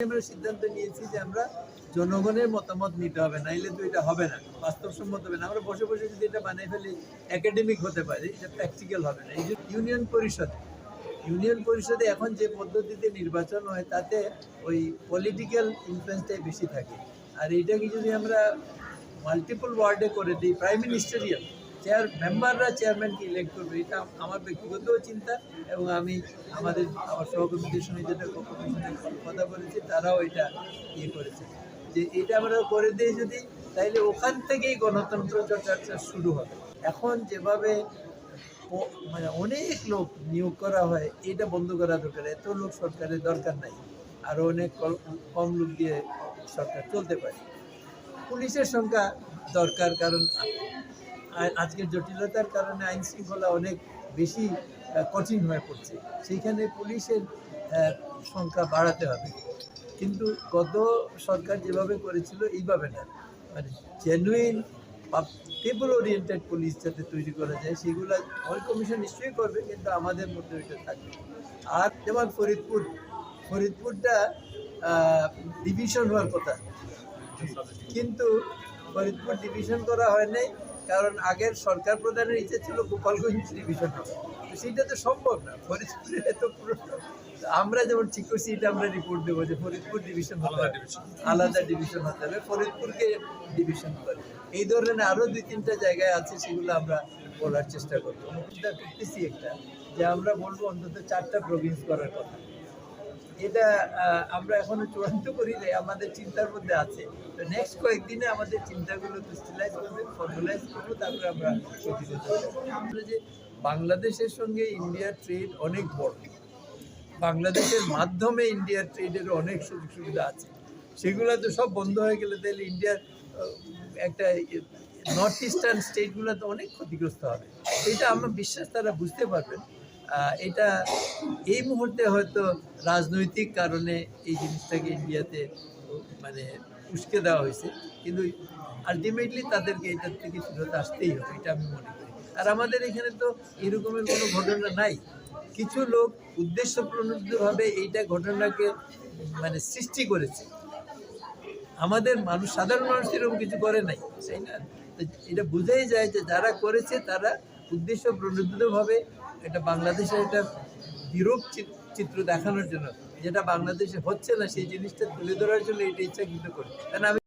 আমরা সিদ্ধান্ত নিয়েছি যে আমরা জনগণের মতামত নিতে হবে, নাইলে তো এটা হবে না, বাস্তবসম্মত হবে না। আমরা বসে বসে যদি এটা বানিয়ে ফেলি একাডেমিক হতে পারে, এটা প্র্যাকটিক্যাল হবে না। এই যে ইউনিয়ন পরিষদ ইউনিয়ন পরিষদে এখন যে পদ্ধতিতে নির্বাচন হয়, তাতে ওই পলিটিক্যাল ইনফ্লুয়েন্সটাই বেশি থাকে। আর এইটাকে যদি আমরা মাল্টিপল ওয়ার্ডে করে দিই প্রাইম মিনিস্টারিয়াল চেয়ার মেম্বাররা চেয়ারম্যানকে ইলেক্ট করবে, এটা আমার ব্যক্তিগত চিন্তা এবং আমি আমাদের আমার সহকর্মীদের সঙ্গে যেটা কথা বলেছি, তারাও এটা ইয়ে করেছে। যে এটা আমরা করে দিই যদি, তাইলে ওখান থেকেই গণতন্ত্র চর্চা শুরু হবে। এখন যেভাবে মানে অনেক লোক নিয়োগ করা হয়, এটা বন্ধ করা দরকার। এত লোক সরকারের দরকার নাই। আরও অনেক কম লোক দিয়ে সরকার চলতে পারে। পুলিশের সংখ্যা দরকার, কারণ আজকের জটিলতার কারণে আইন শৃঙ্খলা অনেক বেশি কঠিন হয়ে পড়ছে। সেইখানে পুলিশের সংখ্যা বাড়াতে হবে। কিন্তু গত সরকার যেভাবে করেছিল, এইভাবে না। মানে জেনুইন পিপল ওরিয়েন্টেড পুলিশ যাতে তৈরি করা যায়, সেগুলো ওই কমিশন নিশ্চয়ই করবে, কিন্তু আমাদের মধ্যে ওইটা থাকবে আর যেমন ফরিদপুর, ফরিদপুরটা ডিভিশন হওয়ার কথা। কিন্তু ফরিদপুর ডিভিশন করা হয় নাই কারণ আগের সরকার প্রধানের ইচ্ছে ছিল গোপালগঞ্জ ডিভিশন সেটা তো সম্ভব না ফরিদপুরে এত পুরো আমরা যেমন ঠিক করছি এটা আমরা রিপোর্ট দেবো যে ফরিদপুর ডিভিশন আলাদা ডিভিশন হতে হবে ফরিদপুরকে ডিভিশন করে। এই ধরনের আরও দুই তিনটা জায়গায় আছে সেগুলো আমরা বলার চেষ্টা করব। চিন্তা করতেছি একটা যে আমরা বলব অন্তত চারটা প্রভিন্স করার কথা। এটা আমরা এখনও চূড়ান্ত করি নাই আমাদের চিন্তার মধ্যে আছে। তো নেক্সট কয়েকদিনে আমাদের চিন্তাগুলো ক্রিস্টালাইজ করবে ফর্মুলাইজ করব, তারপরে আমরা আমরা যে বাংলাদেশের সঙ্গে ইন্ডিয়ার ট্রেড অনেক বড়, বাংলাদেশের মাধ্যমে ইন্ডিয়ার ট্রেডের অনেক সুযোগ সুবিধা আছে। সেগুলো তো সব বন্ধ হয়ে গেলে তাহলে ইন্ডিয়ার একটা নর্থ ইস্টার্ন স্টেটগুলো তো অনেক ক্ষতিগ্রস্ত হবে। এটা আমার বিশ্বাস, তারা বুঝতে পারবেন। এটা এই মুহূর্তে হয়তো রাজনৈতিক কারণে এই জিনিসটাকে ইন্ডিয়াতে মানে উস্কে দেওয়া হয়েছে। কিন্তু আলটিমেটলি তাদেরকে এটার থেকে ফেরত আসতেই হবে, এটা আমি মনে করি। আর আমাদের এখানে তো এরকমের কোনো ঘটনা নাই। কিছু লোক উদ্দেশ্যপ্রণোদিতভাবে এইটা ঘটনাকে মানে সৃষ্টি করেছে। আমাদের মানুষ, সাধারণ মানুষ এরকম কিছু করে নাই, তাই না? এটা বোঝাই যায় যে যারা করেছে তারা উদ্দেশ্য প্রণোদিতভাবে এটা বাংলাদেশের একটা বিরূপ চিত্র দেখানোর জন্য। যেটা বাংলাদেশে হচ্ছে না, সেই জিনিসটা তুলে ধরার জন্য এটা ইচ্ছা কিন্তু করি। কারণ আমি